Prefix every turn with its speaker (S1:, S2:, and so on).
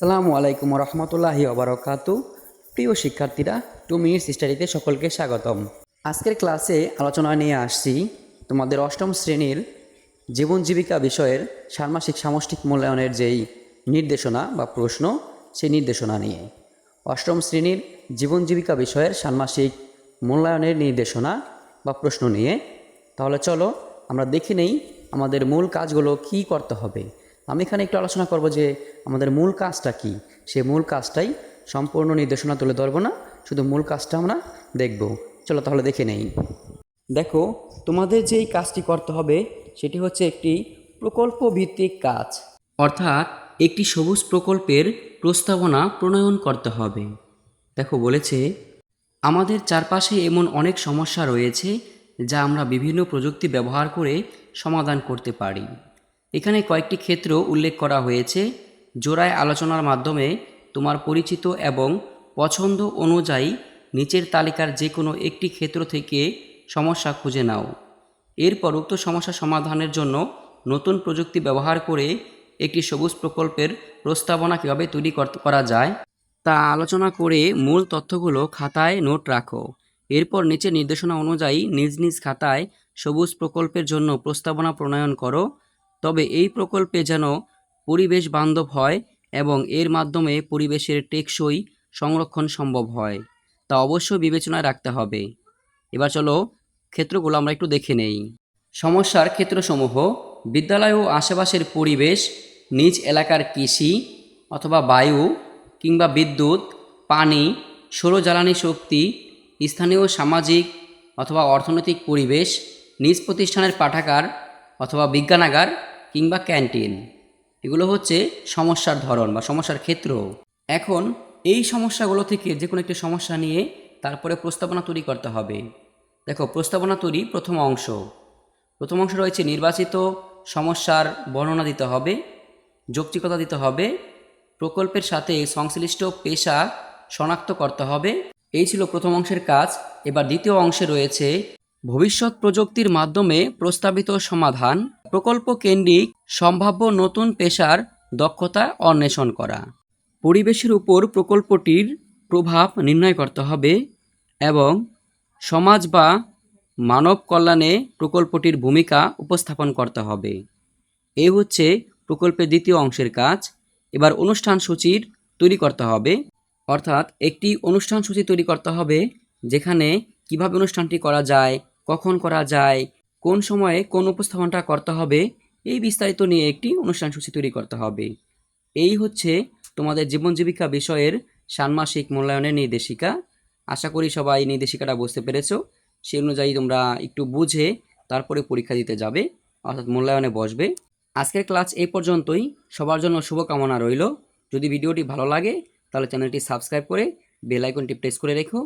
S1: সালামু আলাইকুম রহমতুল্লাহি ওবরাকাতু। প্রিয় শিক্ষার্থীরা, টু মিনিটস স্টাডিতে সকলকে স্বাগতম। আজকের ক্লাসে আলোচনা নিয়ে আসছি তোমাদের অষ্টম শ্রেণির জীবন জীবিকা বিষয়ের ষান্মাসিক সামষ্টিক মূল্যায়নের যেই নির্দেশনা বা প্রশ্ন, সেই নির্দেশনা নিয়ে। অষ্টম শ্রেণির জীবন জীবিকা বিষয়ের ষান্মাসিক মূল্যায়নের নির্দেশনা বা প্রশ্ন নিয়ে। তাহলে চলো আমরা দেখে নেই আমাদের মূল কাজগুলো কি করতে হবে। আমি এখানে একটু আলোচনা করব যে আমাদের মূল কাজটা কি। সে মূল কাজটাই সম্পূর্ণ নির্দেশনা তুলে ধরবো না, শুধু মূল কাজটা আমরা দেখব। চলো তাহলে দেখে নেই। দেখো, তোমাদের যেই কাজটি করতে হবে, সেটি হচ্ছে একটি প্রকল্প ভিত্তিক কাজ। অর্থাৎ একটি সবুজ প্রকল্পের প্রস্তাবনা প্রণয়ন করতে হবে। দেখো, বলেছে, আমাদের চারপাশে এমন অনেক সমস্যা রয়েছে, যা আমরা বিভিন্ন প্রযুক্তি ব্যবহার করে সমাধান করতে পারি। এখানে কয়েকটি ক্ষেত্র উল্লেখ করা হয়েছে জোড়ায় আলোচনার মাধ্যমে তোমার পরিচিত এবং পছন্দ অনুযায়ী নিচের তালিকার যে কোনো একটি ক্ষেত্র থেকে সমস্যা খুঁজে নাও। এরপর উক্ত সমস্যা সমাধানের জন্য নতুন প্রযুক্তি ব্যবহার করে একটি সবুজ প্রকল্পের প্রস্তাবনা কীভাবে তৈরি করা যায় তা আলোচনা করে মূল তথ্যগুলো খাতায় নোট রাখো। এরপর নিচে নির্দেশনা অনুযায়ী নিজ নিজ খাতায় সবুজ প্রকল্পের জন্য প্রস্তাবনা প্রণয়ন করো। তবে এই প্রকল্পে যেন পরিবেশ বান্ধব হয় এবং এর মাধ্যমে পরিবেশের টেকসই সংরক্ষণ সম্ভব হয়, তা অবশ্যই বিবেচনায় রাখতে হবে। এবার চলো ক্ষেত্রগুলো আমরা একটু দেখে নেই। সমস্যার ক্ষেত্রসমূহ, বিদ্যালয় ও আশেপাশের পরিবেশ, নিজ এলাকার কৃষি অথবা বায়ু কিংবা বিদ্যুৎ, পানি সৌর জ্বালানি শক্তি, স্থানীয় সামাজিক অথবা অর্থনৈতিক পরিবেশ, নিজ প্রতিষ্ঠানের পাঠাগার অথবা বিজ্ঞানাগার কিংবা ক্যান্টিন। এগুলো হচ্ছে সমস্যার ধরন বা সমস্যার ক্ষেত্র। এখন এই সমস্যাগুলো থেকে যে কোনো একটি সমস্যা নিয়ে তারপরে প্রস্তাবনা তৈরি করতে হবে। দেখো, প্রস্তাবনা তৈরি প্রথম অংশ। প্রথম অংশ রয়েছে নির্বাচিত সমস্যার বর্ণনা দিতে হবে, যৌক্তিকতা দিতে হবে, প্রকল্পের সাথে সংশ্লিষ্ট পেশা শনাক্ত করতে হবে। এই ছিল প্রথম অংশের কাজ। এবার দ্বিতীয় অংশে রয়েছে ভবিষ্যৎ প্রযুক্তির মাধ্যমে প্রস্তাবিত সমাধান, প্রকল্প কেন্দ্রিক সম্ভাব্য নতুন পেশার দক্ষতা অন্বেষণ করা। পরিবেশের উপর প্রকল্পটির প্রভাব নির্ণয় করতে হবে এবং সমাজ বা মানব কল্যাণে প্রকল্পটির ভূমিকা উপস্থাপন করতে হবে। এই হচ্ছে প্রকল্পের দ্বিতীয় অংশের কাজ। এবার অনুষ্ঠান সূচির তৈরি করতে হবে। অর্থাৎ একটি অনুষ্ঠান সূচি তৈরি করতে হবে, যেখানে কীভাবে অনুষ্ঠানটি করা যায় কখন করা যায়, কোন সময়ে কোন উপস্থাপনটা করতে হবে, এই বিস্তারিত নিয়ে একটি অনুষ্ঠান সূচি তৈরি করতে হবে। এই হচ্ছে তোমাদের জীবন জীবিকা বিষয়ের ষান্মাসিক মূল্যায়নের নির্দেশিকা। আশা করি সবাই নির্দেশিকাটা বুঝতে পেরেছ। সেই অনুযায়ী তোমরা একটু বুঝে তারপরে পরীক্ষা দিতে যাবে, অর্থাৎ মূল্যায়নে বসবে। আজকের ক্লাস এই পর্যন্তই। সবার জন্য শুভকামনা রইল। যদি ভিডিওটি ভালো লাগে, তাহলে চ্যানেলটি সাবস্ক্রাইব করে বেল আইকনটি প্রেস করে রেখো।